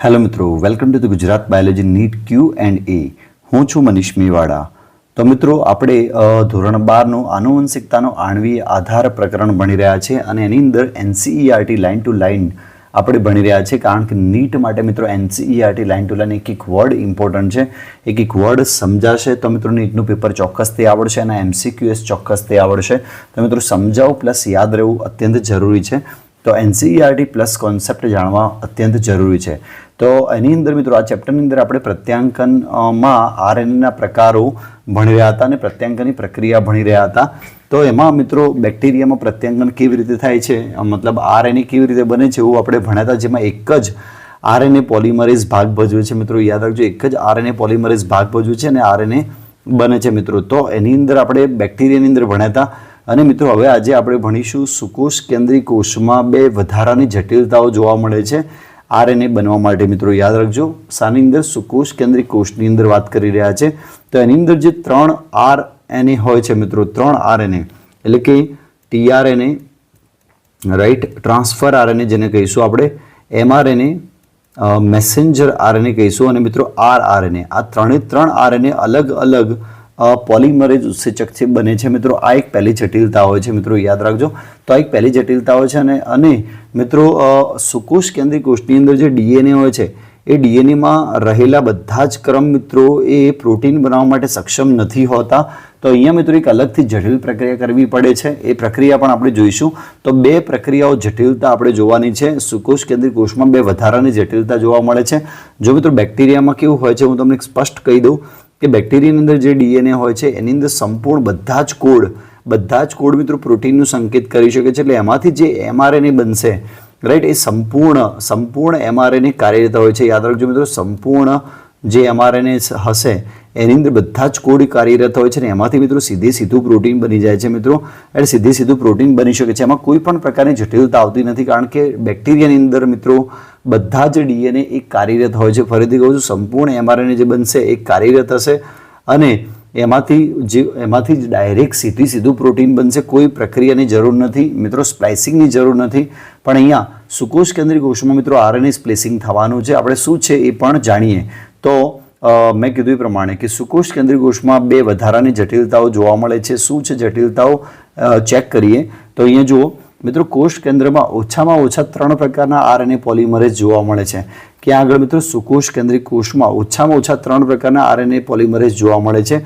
Hello મિત્રો, welcome to the Gujarat biology NEET Q and A. હું છું મનીષ મેવાડા. તો મિત્રો, આપણે ધોરણ બારનું આનુવંશિકતાનો આણવી આધાર પ્રકરણ ભણી રહ્યા છે અને એની અંદર એનસીઈઆરટી લાઇન ટુ લાઇન આપણે ભણી રહ્યા છે, કારણ કે નીટ માટે મિત્રો એનસીઈઆરટી લાઇન ટુ લાઇન એક એક વર્ડ ઇમ્પોર્ટન્ટ છે, એક એક વર્ડ સમજાશે તો મિત્રો નીટનું પેપર ચોક્કસથી આવડશે અને એમસીક્યુએસ ચોક્કસથી આવડશે. તો મિત્રો, સમજાવો પ્લસ યાદ રહેવું અત્યંત જરૂરી છે. તો એનસીઈઆરટી પ્લસ કોન્સેપ્ટ જાણવા અત્યંત જરૂરી છે. તો એની અંદર મિત્રો આ ચેપ્ટરની અંદર આપણે પ્રત્યાંકનમાં આરએનએના પ્રકારો ભણી રહ્યા હતા અને પ્રત્યાંકનની પ્રક્રિયા ભણી રહ્યા હતા. તો એમાં મિત્રો બેક્ટેરિયામાં પ્રત્યાંકન કેવી રીતે થાય છે? મતલબ આરએનએ કેવી રીતે બને છે એવું આપણે ભણ્યા હતા, જેમાં એક જ આરએનએ પોલિમરેઝ ભાગ ભજવે છે મિત્રો. યાદ રાખજો, એક જ આરએનએ પોલિમરેઝ ભાગ ભજવે છે અને આરએનએ બને છે મિત્રો. તો એની અંદર આપણે બેક્ટેરિયાની અંદર ભણ્યા હતા. અને મિત્રો હવે આજે આપણે ભણીશું સુકોષ કેન્દ્રી કોષમાં બે વધારાની જટિલતાઓ જોવા મળે છે. આરએનએ બનવા માટે મિત્રો યાદ રાખજો, સાની અંદર સુકોષ કેન્દ્રી કોષની અંદર વાત કરી રહ્યા છે. તો એની અંદર જે ત્રણ આર એને હોય છે મિત્રો, ત્રણ આરએનએ, એટલે કે ટીઆરએનએ, રાઈટ, ટ્રાન્સફર આરએનએ જેને કહીશું આપણે, એમઆરએનએ મેસેન્જર આરએનએ કહીશું, અને મિત્રો આર આરએનએ આ ત્રણે ત્રણ આરએનએ અલગ અલગ પોલિમરેજ ઉત્સેચકથી બને છે. મિત્રો, આ એક પહેલી જટિલતા હોય છે. મિત્રો, યાદ રાખજો. તો આ એક પહેલી જટિલતા હોય છે અને અને મિત્રો સુકોષ કેન્દ્રીય કોષની અંદર જે ડીએનએ હોય છે, એ ડીએનએમાં રહેલા બધા જ ક્રમ મિત્રો, એ પ્રોટીન બનાવવા માટે સક્ષમ નથી હોતા. તો અહીંયા મિત્રો એક અલગથી જટિલ પ્રક્રિયા કરવી પડે છે. એ પ્રક્રિયા પણ આપણે જોઈશું. તો બે પ્રક્રિયાઓ જટિલતા આપણે જોવાની છે. સુકોષ કેન્દ્રીય કોષમાં બે વધારાની જટિલતા જોવા મળે છે. જો મિત્રો, બેક્ટેરિયામાં કેવું હોય છે, હું તમને સ્પષ્ટ કહી દઉં. કે બેક્ટેરિયાની અંદર જે ડીએનએ હોય છે, એની અંદર સંપૂર્ણ બધા જ કોડ, બધા જ કોડ મિત્રો પ્રોટીનનું સંકેત કરી શકે છે. એટલે એમાંથી જે એમઆરએનએ બનશે રાઈટ એ સંપૂર્ણ સંપૂર્ણ એમઆરએનએ કાર્યરત હોય છે. યાદ રાખજો મિત્રો, સંપૂર્ણ જે એમઆરએનએ હશે, એની અંદર બધા જ કોડ કાર્યરત હોય છે ને એમાંથી મિત્રો સીધે સીધું પ્રોટીન બની જાય છે મિત્રો. એટલે સીધે સીધું પ્રોટીન બની શકે છે. એમાં કોઈ પણ પ્રકારની જટિલતા આવતી નથી કારણ કે બેક્ટેરિયાની અંદર મિત્રો બધા જ ડીએનએ એક કાર્યરત હોય છે. ફરીથી કહું છું, સંપૂર્ણ એમઆરએનએ જે બનશે એ કાર્યરત હશે અને એમાંથી જે, એમાંથી જ ડાયરેક્ટ સીધી સીધું પ્રોટીન બનશે. કોઈ પ્રક્રિયાની જરૂર નથી. મિત્રો, સ્પ્લાઇસિંગની જરૂર નથી. પણ અહીંયા સુકોષ કેન્દ્રિક કોષમાં મિત્રો આરએનએ સ્પ્લેસિંગ થવાનું છે. આપણે શું છે એ પણ જાણીએ. તો મેં કીધું એ પ્રમાણે કે સુકોષ કેન્દ્રીય કોષમાં બે વધારાની જટિલતાઓ જોવા મળે છે. શું છે જટિલતાઓ? ચેક કરીએ. તો અહીંયા જુઓ, મિત્રો, કોષ કેન્દ્રમાં ઓછામાં ઓછા ત્રણ પ્રકારના આરએનએ પોલિમરેઝ જોવા મળે છે. ક્યાં આગળ, મિત્રો? સુકોષ કેન્દ્રીય કોષમાં ઓછામાં ઓછા ત્રણ પ્રકારના આરએનએ પોલિમરેજ જોવા મળે છે.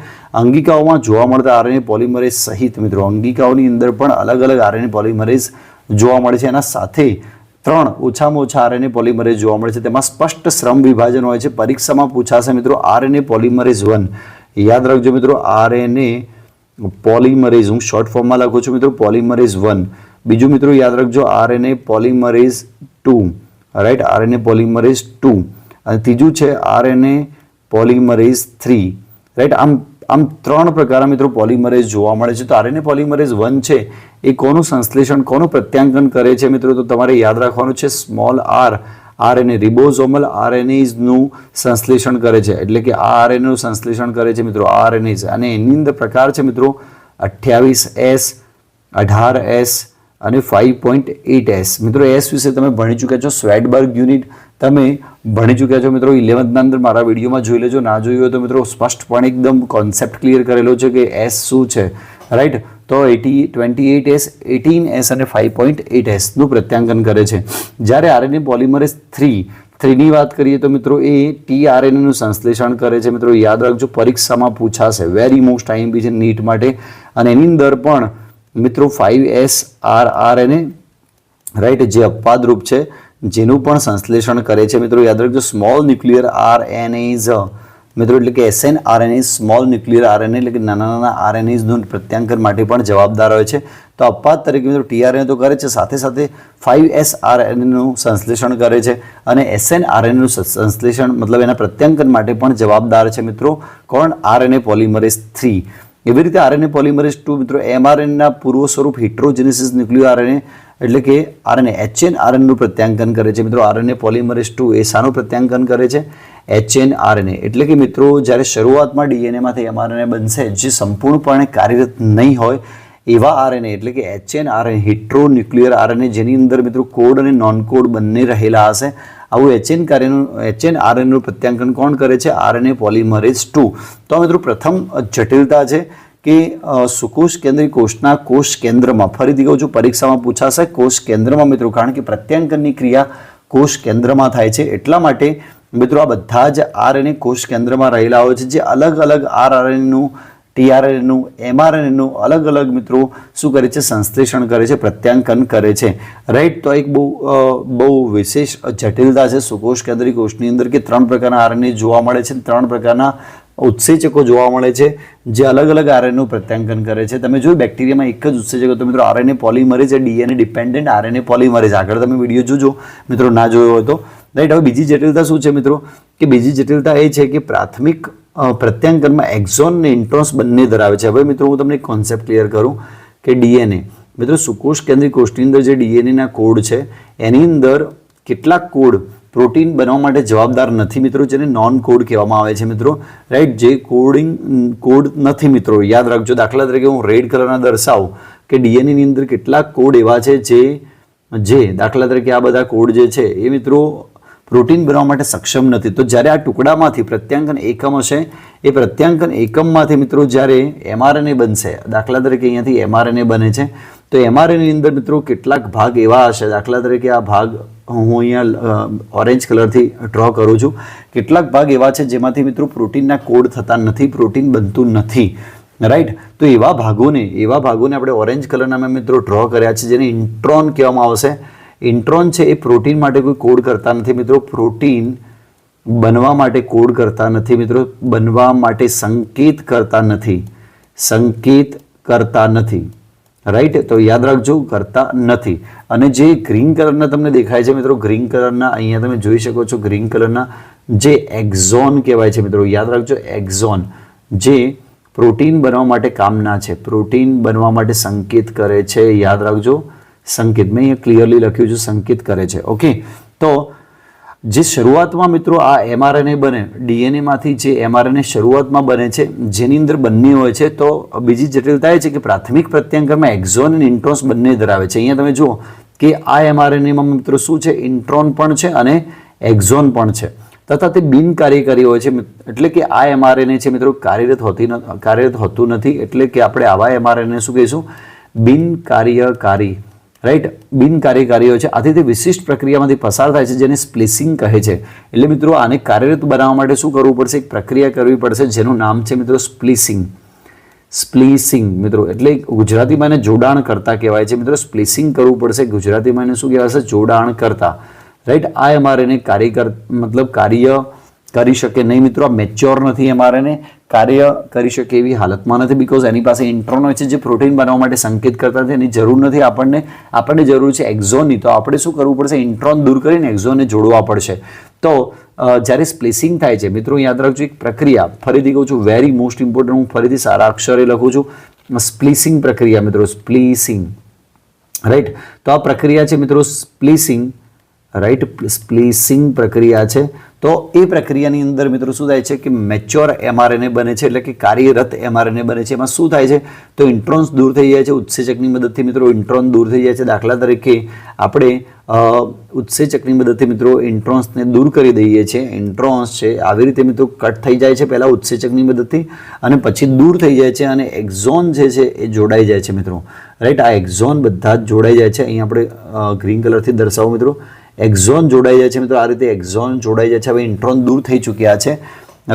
અંગિકાઓમાં જોવા મળતા આરએનએ પોલિમરેઝ સહિત, મિત્રો, અંગિકાઓની અંદર પણ અલગ અલગ આરએનએ પોલિમરેઝ જોવા મળે છે. એના સાથે ત્રણ ઓછામાં ઓછા આરએનએ પોલિમરેઝ જોવા મળે છે. તેમાં સ્પષ્ટ શ્રમ વિભાજન હોય છે. પરીક્ષામાં પૂછાશે મિત્રો આરએનએ પોલિમરેઝ વન. યાદ રાખજો મિત્રો, આરએનએ પોલિમરેઝ, હું શોર્ટ ફોર્મમાં લખું છું મિત્રો, પોલિમરેઝ વન. બીજું મિત્રો યાદ રાખજો, RNA polymerase two. Right RNA polymerase two. અને ત્રીજું છે આરએનએ પોલિમરેઝ થ્રી. રાઈટ આમ આમ ત્રણ પ્રકારના મિત્રો પોલિમરેઝ જોવા મળે છે. તો આરએનએ પોલિમરેઝ વન છે, એ કોનું સંશ્લેષણ, કોનું પ્રત્યાંકન કરે છે મિત્રો? તો તમારે યાદ રાખવાનું છે, સ્મોલ આર આરએનએ રિબોઝોમલ આરએનએઝનું સંશ્લેષણ કરે છે. એટલે કે આ આરએનએનું સંશ્લેષણ કરે છે મિત્રો, આરએનએઝ. અને એની અંદર પ્રકાર છે મિત્રો, અઠ્યાવીસ એસ, અઢાર એસ અને ફાઇવ પોઈન્ટ એટ એસ મિત્રો એસ વિશે તમે ભણી ચૂક્યા છો, સ્વેડબર્ગ યુનિટ તમે ભણી ચૂક્યા છો મિત્રો ઇલેવન્થના અંદર મારા વિડીયોમાં જોઈ લેજો, ના જોયું હોય તો મિત્રો સ્પષ્ટપણે એકદમ કોન્સેપ્ટ ક્લિયર કરેલો છે કે એસ શું છે રાઈટ તો eighty twenty eight S eighteen S અને ફાઇવ પોઈન્ટ એટ એસનું પ્રત્યાંકન કરે છે. જ્યારે આરએનએ પોલિમરેઝ થ્રી થ્રીની વાત કરીએ તો મિત્રો એ ટી આરએનએનું સંશ્લેષણ કરે છે. મિત્રો યાદ રાખજો, પરીક્ષામાં પૂછાશે વેરી મોસ્ટ આઈએમપી છે નીટ માટે. અને એની અંદર પણ મિત્રો five S R R right જે અપવાદરૂપ છે. જેનું પણ સંશ્લેષણ કરે છે. મિત્રો, યાદ રાખજો small nuclear R N is મિત્રો, એટલે કે SN RNA small nuclear RNA એટલે કે નાના નાના આરએનએઝનું પ્રત્યાંકન માટે પણ જવાબદાર હોય છે. તો અપવાદ તરીકે, મિત્રો ટીઆરએનએ તો કરે છે, સાથે સાથે ફાઇવ એસ આરએનએનું સંશ્લેષણ કરે છે અને એસએન આરએનએનું સંશ્લેષણ, મતલબ એના પ્રત્યાંકન માટે પણ જવાબદાર છે, મિત્રો. કોણ? આરએનએ પોલિમરેઝ થ્રી એવી રીતે આરએનએ પોલિમરેઝ ટુ મિત્રો એમઆરએનના પૂર્વ સ્વરૂપ હિટ્રોજેનેસિસ ન્યુક્લિયો આરએનએ એટલે કે આરએનએ એચએન આરએનનું પ્રત્યાંકન કરે છે. મિત્રો આરએનએ પોલિમરેઝ ટુ એ શાનું પ્રત્યાંકન કરે છે? HN RNA. એટલે કે મિત્રો જ્યારે શરૂઆતમાં ડીએનએમાંથી એમઆરએનએ બનશે, જે સંપૂર્ણપણે કાર્યરત નહીં હોય એવા આરએનએ એટલે કે HN RNA hetero nuclear RNA, જેની અંદર મિત્રો કોડ અને નોન કોડ બંને રહેલા હશે. આવું એચએન કાર્યનું એચએન આરએનએનું પ્રત્યાંકન કોણ કરે છે? આરએનએ પોલિમરેઝ ટુ તો મિત્રો પ્રથમ જટિલતા છે કે સુકોષ કેન્દ્રીય કોષના કોષ કેન્દ્રમાં, ફરીથી કહું છું, પરીક્ષામાં પૂછાશે કોષ કેન્દ્રમાં મિત્રો, કારણ કે પ્રત્યાંકનની ક્રિયા કોષ કેન્દ્રમાં થાય છે. એટલા માટે મિત્રો આ બધા જ આરએનએ કોષ કેન્દ્રમાં રહેલા હોય છે, જે અલગ અલગ આરઆરએનનું ટીઆરએનનું એમઆરએનનું અલગ અલગ મિત્રો શું કરે છે? સંશ્લેષણ કરે છે, પ્રત્યાંકન કરે છે. રાઈટ, તો એક બહુ બહુ વિશેષ જટિલતા છે સુકોષ કેન્દ્રી કોષની અંદર કે ત્રણ પ્રકારના આરએનએ જોવા મળે છે ત્રણ પ્રકારના ઉત્સેચકો જોવા મળે છે, જે અલગ અલગ આરએનનું પ્રત્યાંકન કરે છે. તમે જોયું બેક્ટેરિયામાં એક જ ઉત્સેચક, તો મિત્રો RNA polymerase DNA dependent RNA polymerase આગળ તમે વીડિયો જોજો, મિત્રો ના જોયો હોય તો. રાઈટ, હવે બીજી જટિલતા શું છે મિત્રો? કે બીજી જટિલતા એ છે કે પ્રાથમિક પ્રત્યાંકનમાં એક્ઝોન અને ઇન્ટ્રોન્સ બંને ધરાવે છે. હવે મિત્રો હું તમને કોન્સેપ્ટ ક્લિયર કરું કે ડીએનએ. મિત્રો સુકોષ કેન્દ્રી કોષની અંદર જે ડીએનએના કોડ છે, એની અંદર કેટલાક કોડ પ્રોટીન બનાવવા માટે જવાબદાર નથી મિત્રો, જેને નોન કોડ કહેવામાં આવે છે મિત્રો. રાઈટ જે કોડિંગ કોડ નથી મિત્રો. યાદ રાખજો, દાખલા તરીકે હું રેડ કલરના દર્શાવું કે ડીએનએની અંદર કેટલાક કોડ એવા છે જે જે દાખલા તરીકે આ બધા કોડ જે છે એ મિત્રો પ્રોટીન બનાવવા માટે સક્ષમ નથી. તો જ્યારે આ ટુકડામાંથી પ્રત્યાંકન એકમ હશે, એ પ્રત્યાંકન એકમમાંથી મિત્રો જ્યારે એમઆરએનએ બનશે, દાખલા તરીકે અહીંયાથી એમઆરએનએ બને છે, તો એમઆરએનની અંદર મિત્રો કેટલાક ભાગ એવા હશે. દાખલા તરીકે આ ભાગ હું અહીંયા ઓરેન્જ કલરથી ડ્રો કરું છું. કેટલાક ભાગ એવા છે જેમાંથી મિત્રો પ્રોટીનના કોડ થતા નથી, પ્રોટીન બનતું નથી. રાઈટ તો એવા ભાગોને એવા ભાગોને આપણે ઓરેન્જ કલરના મેં મિત્રો ડ્રો કર્યા છે, જેને ઇન્ટ્રોન કહેવામાં આવશે. ઇન્ટ્રોન છે એ પ્રોટીન માટે કોઈ કોડ કરતા નથી મિત્રો. પ્રોટીન બનવા માટે કોડ કરતા નથી મિત્રો. બનવા માટે સંકેત કરતા નથી. સંકેત કરતા નથી. રાઈટ તો યાદ રાખજો, કરતા નથી. અને જે ગ્રીન કલરના તમને દેખાય છે મિત્રો ગ્રીન કલરના અહીંયા તમે જોઈ શકો છો ગ્રીન કલરના જે એક્ઝોન કહેવાય છે મિત્રો. યાદ રાખજો એક્ઝોન જે પ્રોટીન બનવા માટે કામના છે. પ્રોટીન બનવા માટે સંકેત કરે છે. યાદ રાખજો. સંકેત. મેં અહીંયા ક્લિયરલી લખ્યું છે, સંકેત કરે છે. ઓકે તો જે શરૂઆતમાં મિત્રો આ એમઆરએનએ બને ડીએનએમાંથી જે એમઆરએનએ શરૂઆતમાં બને છે, જેની અંદર બંને હોય છે, તો બીજી જટિલતા એ છે કે પ્રાથમિક પ્રત્યંકરમાં એક્ઝોન અને ઇન્ટ્રોન્સ બંને ધરાવે છે. અહીંયા તમે જુઓ કે આ એમઆરએનએમાં મિત્રો શું છે? ઇન્ટ્રોન પણ છે અને એક્ઝોન પણ છે. તથા તે બિનકાર્યકારી હોય છે. એટલે કે આ એમઆરએનએ છે મિત્રો કાર્યરત હોતી કાર્યરત હોતું નથી. એટલે કે આપણે આવા એમઆરએનએ શું કહીશું? બિનકાર્યકારી રાઈટ બિનકાર્યકારીઓ છે. આથી તે વિશિષ્ટ પ્રક્રિયામાંથી પસાર થાય છે, જેને સ્પ્લિસિંગ કહે છે. એટલે મિત્રો, આને કાર્યરત બનાવવા માટે શું કરવું પડશે? એક પ્રક્રિયા કરવી પડશે જેનું નામ છે મિત્રો સ્પ્લિસિંગ સ્પ્લિસિંગ મિત્રો. એટલે ગુજરાતીમાં એને જોડાણ કરતા કહેવાય છે. મિત્રો સ્પ્લિસિંગ કરવું પડશે. ગુજરાતીમાં એને શું કહેવાશે? જોડાણ કરતા. રાઈટ આ એમઆરએનએ કાર્ય કર મતલબ કાર્ય કરી શકે નહીં. મિત્રો, આ મેચ્યોર નથી એમઆરએનએ કાર્ય કરી શકે એવી હાલતમાં નથી બિકોઝ એની પાસે ઇન્ટ્રોન હોય છે જે પ્રોટીન બનાવવા માટે સંકેત કરતા નથી, એની જરૂર નથી. આપણને આપણને જરૂર છે એક્ઝોનની તો આપણે શું કરવું પડશે? ઇન્ટ્રોન દૂર કરીને એક્ઝોનને જોડવા પડશે. તો જ્યારે સ્પ્લિસિંગ થાય છે, મિત્રો યાદ રાખજો એક પ્રક્રિયા. ફરીથી કહું છું વેરી મોસ્ટ ઇમ્પોર્ટન્ટ હું ફરીથી સારા અક્ષરે લખું છું. સ્પ્લિસિંગ પ્રક્રિયા, મિત્રો સ્પ્લિસિંગ રાઈટ તો આ પ્રક્રિયા છે, મિત્રો સ્પ્લિસિંગ રાઈટ સ્પ્લિસિંગ પ્રક્રિયા છે. તો એ પ્રક્રિયાની અંદર મિત્રો શું થાય છે કે મેચ્યોર એમઆરએનએ બને છે, એટલે કે કાર્યરત એમઆરએનએ બને છે. એમાં શું થાય છે? તો ઇન્ટ્રોન્સ દૂર થઈ જાય છે, ઉત્સેચકની મદદથી મિત્રો ઇન્ટ્રોન દૂર થઈ જાય છે. દાખલા તરીકે આપણે ઉત્સેચકની મદદથી મિત્રો ઇન્ટ્રોન્સને દૂર કરી દઈએ છીએ. ઇન્ટ્રોન્સ છે, આવી રીતે મિત્રો કટ થઈ જાય છે પહેલાં ઉત્સેચકની મદદથી અને પછી દૂર થઈ જાય છે અને એક્ઝોન જે છે એ જોડાઈ જાય છે મિત્રો. રાઈટ, આ એક્ઝોન બધા જ જોડાઈ જાય છે. અહીં આપણે ગ્રીન કલરથી દર્શાવો મિત્રો. એક્ઝોન જોડાઈ જાય છે મિત્રો. આ રીતે એક્ઝોન જોડાઈ જાય છે. હવે ઇન્ટ્રોન દૂર થઈ ચૂક્યા છે.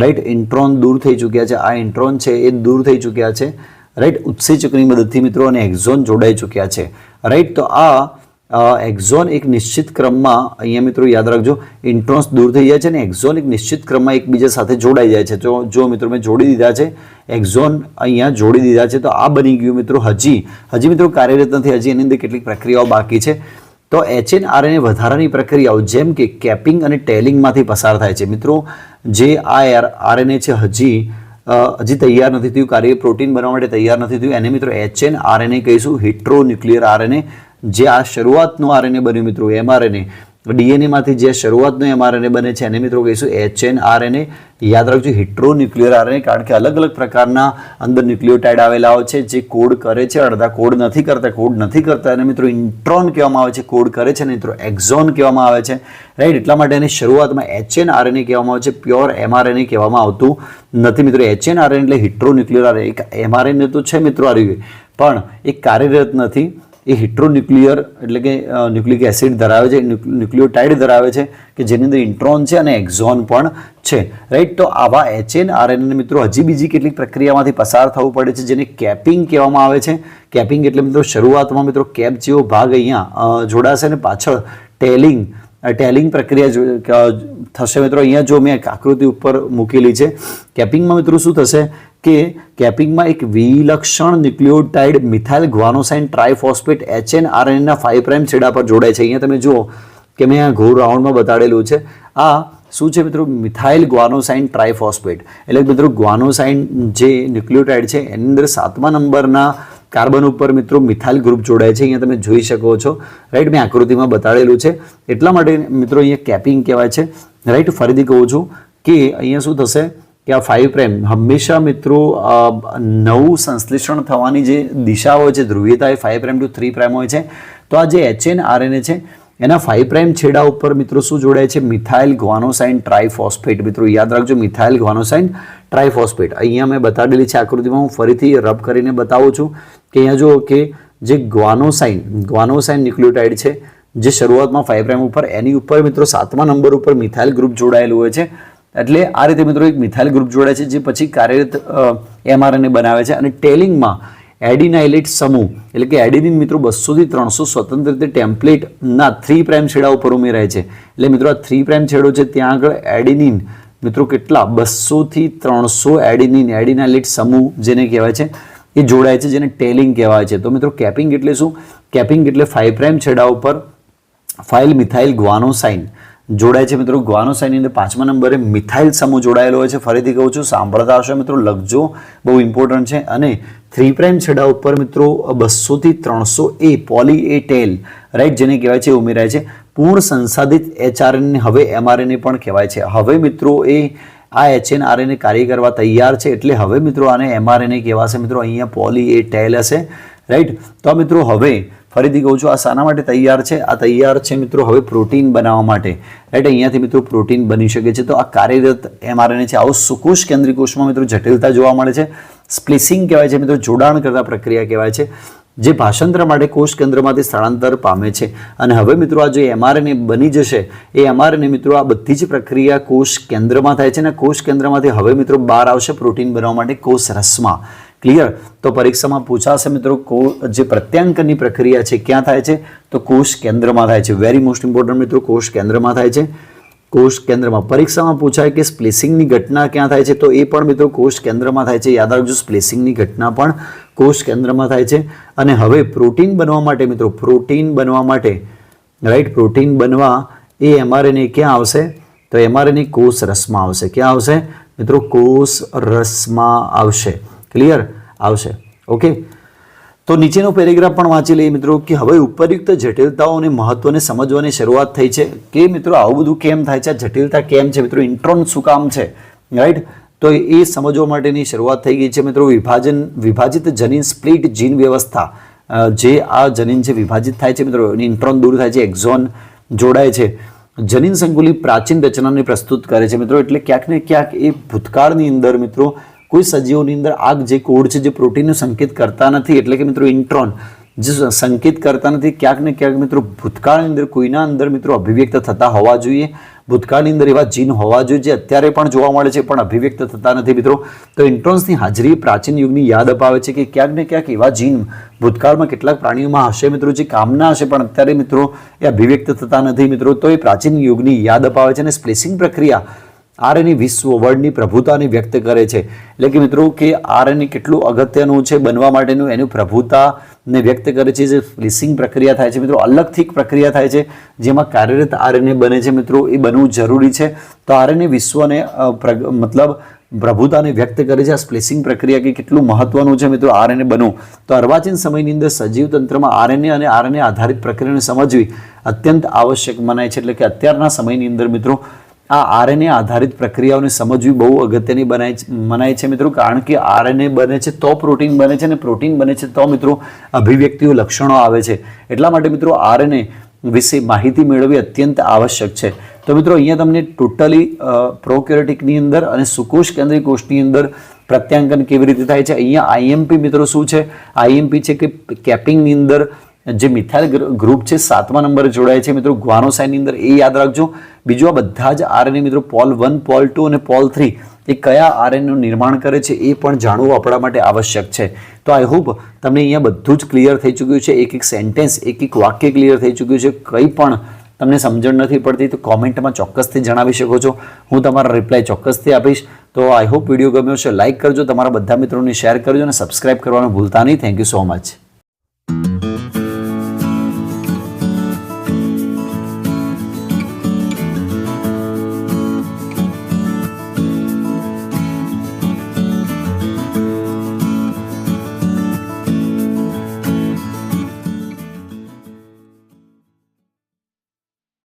રાઈટ ઇન્ટ્રોન દૂર થઈ ચૂક્યા છે. આ ઇન્ટ્રોન છે એ દૂર થઈ ચૂક્યા છે. રાઈટ ઉત્સેચકની મદદથી મિત્રો અને એક્ઝોન જોડાઈ ચૂક્યા છે. રાઈટ તો આ એક્ઝોન એક નિશ્ચિત ક્રમમાં, અહીંયા મિત્રો યાદ રાખજો ઇન્ટ્રોન્સ દૂર થઈ જાય છે અને એક્ઝોન એક નિશ્ચિત ક્રમમાં એકબીજા સાથે જોડાઈ જાય છે. તો જો મિત્રો મેં જોડી દીધા છે એક્ઝોન અહીંયા જોડી દીધા છે, તો આ બની ગયું મિત્રો હજી. હજી મિત્રો કાર્યરત નથી, હજી એની અંદર કેટલીક પ્રક્રિયાઓ બાકી છે. તો એચએન આરએનએ વધારાની પ્રક્રિયાઓ, જેમ કે કેપિંગ અને ટેલિંગમાંથી પસાર થાય છે. મિત્રો, જે આ આરએનએ છે, હજી હજી તૈયાર નથી થયું. કાર્ય પ્રોટીન બનાવવા માટે તૈયાર નથી થયું. એને મિત્રો એચએન આરએનએ કહીશું. હિટ્રો ન્યુક્લિયર આરએનએ જે આ શરૂઆતનું આરએનએ બન્યું મિત્રો એમઆરએનએ ડીએનએમાંથી જે શરૂઆતનો એમઆરએનએ બને છે, એને મિત્રો કહીશું એચએન આરએનએ યાદ રાખજો હિટ્રો ન્યુક્લિયર આરએનએ, કારણ કે અલગ અલગ પ્રકારના અંદર ન્યુક્લિયોટાઇડ આવેલા હોય છે, જે કોડ કરે છે, અડધા કોડ નથી કરતા, કોડ નથી કરતા અને મિત્રો ઇન્ટ્રોન કહેવામાં આવે છે, કોડ કરે છે અને મિત્રો એક્ઝોન કહેવામાં આવે છે. રાઈટ એટલા માટે એની શરૂઆતમાં એચએન આરએનએ કહેવામાં આવે છે, પ્યોર એમઆરએનએ કહેવામાં આવતું નથી મિત્રો. એચએન આરએનએ એટલે હિટ્રો ન્યુક્લિયર આરએનએ એમઆરએનએ તો છે મિત્રો આ રહ્યું. પણ એ કાર્યરત નથી. એ હિટ્રોન્યુક્લિયર એટલે કે ન્યુક્લિક એસિડ ધરાવે છે ન્યુક્લિયોટાઇડ ધરાવે છે, કે જેની અંદર ઇન્ટ્રોન છે અને એક્ઝોન પણ છે. રાઈટ તો આવા એચએન આરએનએ મિત્રો હજી બીજી કેટલીક પ્રક્રિયામાંથી પસાર થવું પડે છે, જેને કેપિંગ કહેવામાં આવે છે. કેપિંગ એટલે મિત્રો શરૂઆતમાં મિત્રો કેપ જેવો ભાગ અહીંયા જોડાશે અને પાછળ ટેલિંગ ટેલિંગ પ્રક્રિયા થશે મિત્રો. અહીંયા જો મેં આકૃતિ ઉપર મૂકેલી છે, કેપિંગમાં મિત્રો શું થશે કે કેપિંગમાં એક વિલક્ષણ nucleotide methyl guanosine triphosphate HN આરએનએના five prime છેડા પર જોડાય છે. અહીંયા તમે જુઓ કે મેં આ ઘોર રાઉન્ડમાં બતાડેલું છે. આ શું છે મિત્રો? મિથાઇલ ગ્વાનોસાઇન ટ્રાયફોસ્ફેટ એટલે મિત્રો, ગ્વાનોસાઇન જે ન્યુક્લિયોટાઇડ છે, એની અંદર સાતમા નંબરના કાર્બન ઉપર મિત્રો મિથાઇલ ગ્રુપ જોડાય છે, અહીંયા તમે જોઈ શકો છો. રાઈટ મેં આકૃતિમાં બતાડેલું છે. એટલા માટે મિત્રો અહીંયા કેપિંગ કહેવાય છે. રાઈટ ફરીથી કહું છું કે અહીંયા શું થશે કે આ ફાઇવ પ્રાઇમ હંમેશા મિત્રો નવું સંશ્લેષણ થવાની જે દિશા હોય છે, ધ્રુવીયતા એ five prime to three prime હોય છે. તો આ જે એચએન આરએનએ છે એના ફાઇવ પ્રાઇમ છેડા ઉપર મિત્રો શું જોડાય છે? મિથાઇલ ગ્વાનોસાઇન ટ્રાઇફોસ્ફેટ મિત્રો યાદ રાખજો, મિથાઇલ ગ્વાનોસાઇન ટ્રાઇફોસ્ફેટ અહીંયા મેં બતાડેલી છે આકૃતિમાં, હું ફરીથી રબ કરીને બતાવું છું કે અહીંયા જો કે જે ગ્વાનોસાઇન ગ્વાનોસાઇન ન્યુક્લિયોટાઇડ છે, જે શરૂઆતમાં ફાઇવ પ્રાઇમ ઉપર, એની ઉપર મિત્રો સાતમા નંબર ઉપર મિથાઇલ ગ્રુપ જોડાયેલું હોય છે. એટલે આ રીતે મિત્રો એક મિથાઇલ ગ્રુપ જોડાય છે, જે પછી કાર્યરત એમઆરએનએ બનાવે છે અને ટેલિંગમાં એડિનાઇલેટ સમૂહ, એટલે કે એડિનિન મિત્રો બસોથી ત્રણસો સ્વતંત્ર રીતે ટેમ્પલેટના થ્રી પ્રાઇમ છેડા ઉપર ઉમેરાય છે. એટલે મિત્રો આ થ્રી પ્રાઇમ છેડો છે, ત્યાં આગળ એડિનિન, મિત્રો કેટલા? બસોથી ત્રણસો એડિનિન એડિનાઇલેટ સમૂહ જેને કહેવાય છે, એ જોડાય છે, જેને ટેલિંગ કહેવાય છે. તો મિત્રો કેપિંગ એટલે શું? કેપિંગ એટલે ફાઇવ પ્રાઇમ છેડા ઉપર ફાઇલ મિથાઇલ ગ્વાનોસાઇન. જોડાય છે મિત્રો. ગ્વાનોસાઇનની અંદર પાંચમા નંબરે મિથાઇલ સમૂહ જોડાયેલો હોય છે. ફરીથી કહું છું, સાંભળતા હશો મિત્રો, લખજો. બહુ ઇમ્પોર્ટન્ટ છે. અને થ્રી પ્રાઇમ છેડા ઉપર મિત્રો બસોથી ત્રણસો એ પોલી એ ટેલ રાઈટ જેને કહેવાય છે ઉમેરાય છે. પૂર્ણ સંસાધિત એચઆરએનને હવે એમઆરએનએ પણ કહેવાય છે. હવે મિત્રો, એ આ એચએન આરએનએ કાર્ય કરવા તૈયાર છે, એટલે હવે મિત્રો આને એમઆરએનએ કહેવાશે. મિત્રો, અહીંયા પોલી એ ટેલ હશે રાઈટ તો મિત્રો, હવે ફરીથી કહું છું, આ શાના માટે તૈયાર છે? આ તૈયાર છે મિત્રો હવે પ્રોટીન બનાવવા માટે. રાઈટ અહીંયાથી મિત્રો પ્રોટીન બની શકે છે. તો આ કાર્યરત એમઆરએનએ છે. આવું સુકોષ કેન્દ્રિકોષમાં મિત્રો જટિલતા જોવા મળે છે. સ્પ્લિસિંગ કહેવાય છે મિત્રો. જોડાણ કરતા પ્રક્રિયા કહેવાય છે. જે ભાષાંતર માટે કોષ કેન્દ્રમાંથી સ્થળાંતર પામે છે. અને હવે મિત્રો આ જે એમઆરએનએ બની જશે, એ એમઆરએનએ મિત્રો આ બધી જ પ્રક્રિયા કોષ કેન્દ્રમાં થાય છે. અને કોષ કેન્દ્રમાંથી હવે મિત્રો બહાર આવશે પ્રોટીન બનાવવા માટે કોષ રસમાં ક્લિયર? તો પરીક્ષામાં પૂછાશે મિત્રો, કો જે પ્રત્યાંકનની પ્રક્રિયા છે, ક્યાં થાય છે? તો કોષ કેન્દ્રમાં થાય છે. વેરી મોસ્ટ ઇમ્પોર્ટન્ટ મિત્રો, કોષ કેન્દ્રમાં થાય છે. કોષ કેન્દ્રમાં પરીક્ષામાં પૂછાય કે સ્પ્લેસિંગની ઘટના ક્યાં થાય છે? તો એ પણ મિત્રો, કોષ કેન્દ્રમાં થાય છે. યાદ રાખજો, સ્પ્લેસિંગની ઘટના પણ કોષ કેન્દ્રમાં થાય છે. અને હવે પ્રોટીન બનવા માટે મિત્રો, પ્રોટીન બનવા માટે રાઈટ પ્રોટીન બનવા એ એમઆરએનએ ક્યાં આવશે? તો એમઆરએનએ કોષ રસમાં આવશે. ક્યાં આવશે? મિત્રો, કોષ રસમાં આવશે. ક્લિયર આવશે. ઓકે તો નીચેનો પેરેગ્રાફ પણ વાંચી લઈએ મિત્રો કે હવે ઉપરયુક્ત જટિલતાઓ અને મહત્વને સમજવાની શરૂઆત થઈ છે. કે મિત્રો આવું બધું કેમ થાય છે? જટિલતા કેમ છે? મિત્રો ઇન્ટ્રોન શું કામ છે? રાઈટ તો એ સમજવા માટેની શરૂઆત થઈ ગઈ છે મિત્રો. વિભાજન, વિભાજિત જનીન સ્પ્લિટ જીન વ્યવસ્થા. જે આ જનીન છે વિભાજિત થાય છે મિત્રો. એની ઇન્ટ્રોન દૂર થાય છે. એક્ઝોન જોડાય છે. જનીન સંકુલી પ્રાચીન રચનાને પ્રસ્તુત કરે છે મિત્રો. એટલે ક્યાંક ને ક્યાંક એ ભૂતકાળની અંદર મિત્રો કોઈ સજીવોની અંદર આગ જે કોડ છે, જે પ્રોટીનનો સંકેત કરતા નથી, એટલે કે મિત્રો ઇન્ટ્રોન, જે સંકેત કરતા નથી, ક્યાંક ને ક્યાંક મિત્રો ભૂતકાળની અંદર કોઈના અંદર મિત્રો અભિવ્યક્ત થતા હોવા જોઈએ. ભૂતકાળની અંદર એવા જીન હોવા જોઈએ જે અત્યારે પણ જોવા મળે છે, પણ અભિવ્યક્ત થતા નથી મિત્રો. તો ઇન્ટ્રોન્સની હાજરી પ્રાચીન યુગની યાદ અપાવે છે કે ક્યાંક ને ક્યાંક એવા જીન ભૂતકાળમાં કેટલાક પ્રાણીઓમાં હશે મિત્રો, જે કામના હશે, પણ અત્યારે મિત્રો એ અભિવ્યક્ત થતા નથી મિત્રો. તો એ પ્રાચીન યુગની યાદ અપાવે છે અને સ્પ્લેસિંગ પ્રક્રિયા આરએનએ વિશ્વ વર્લ્ડની પ્રભુતાને વ્યક્ત કરે છે. એટલે કે મિત્રો કે આરએનએ કેટલું અગત્યનું છે બનવા માટેનું, એનું પ્રભુતાને વ્યક્ત કરે છે, જે ફ્લિસિંગ પ્રક્રિયા થાય છે. મિત્રો, અલગથી પ્રક્રિયા થાય છે જેમાં કાર્યરત આરએનએ બને છે. મિત્રો, એ બનવું જરૂરી છે. તો આરએનએ વિશ્વને મતલબ પ્રભુતાને વ્યક્ત કરે છે. આ સ્પ્લેસિંગ પ્રક્રિયા કે કેટલું મહત્વનું છે મિત્રો આરએનએ બનવું. તો અર્વાચીન સમયની અંદર સજીવ તંત્રમાં આરએનએ અને આરએનએ આધારિત પ્રક્રિયાને સમજવી અત્યંત આવશ્યક મનાય છે. એટલે કે અત્યારના સમયની અંદર મિત્રો આ આરએનએ આધારિત પ્રક્રિયાઓને સમજવી બહુ અગત્યની બનાય મનાય છે મિત્રો, કારણ કે આરએનએ બને છે તો પ્રોટીન બને છે અને પ્રોટીન બને છે તો મિત્રો અભિવ્યક્તિઓ લક્ષણો આવે છે. એટલા માટે મિત્રો આરએનએ વિશે માહિતી મેળવવી અત્યંત આવશ્યક છે. તો મિત્રો અહીંયા તમને ટોટલી પ્રોક્યોરેટિકની અંદર અને સુકોષ કેન્દ્રીય કોષની અંદર પ્રત્યાંકન કેવી રીતે થાય છે? અહીંયા આઈએમપી મિત્રો શું છે? આઈએમપી છે કે કેપિંગની અંદર જે મિથાઇલ ગ્રુપ છે, સાતમા નંબરે જોડાય છે. મિત્રો ગ્વાનોસાઇનની અંદર એ યાદ રાખજો. બીજું આ બધા જ આરએનએ, મિત્રો, પોલ વન, પોલ ટુ અને પોલ થ્રી, એ કયા આરએનએનું નિર્માણ કરે છે એ પણ જાણવું આપણા માટે આવશ્યક છે. તો આઈ હોપ તમને અહીંયા બધું જ ક્લિયર થઈ ચૂક્યું છે. એક એક સેન્ટેન્સ, એક એક વાક્ય ક્લિયર થઈ ચૂક્યું છે. કંઈ પણ તમને સમજણ નથી પડતી તો કોમેન્ટમાં ચોક્કસથી જણાવી શકો છો. હું તમારા રિપ્લાય ચોક્કસથી આપીશ. તો આઈ હોપ વીડિયો ગમ્યો છે લાઇક કરજો. તમારા બધા મિત્રોને શેર કરજો અને સબસ્ક્રાઇબ કરવાનું ભૂલતા નહીં. Thank you so much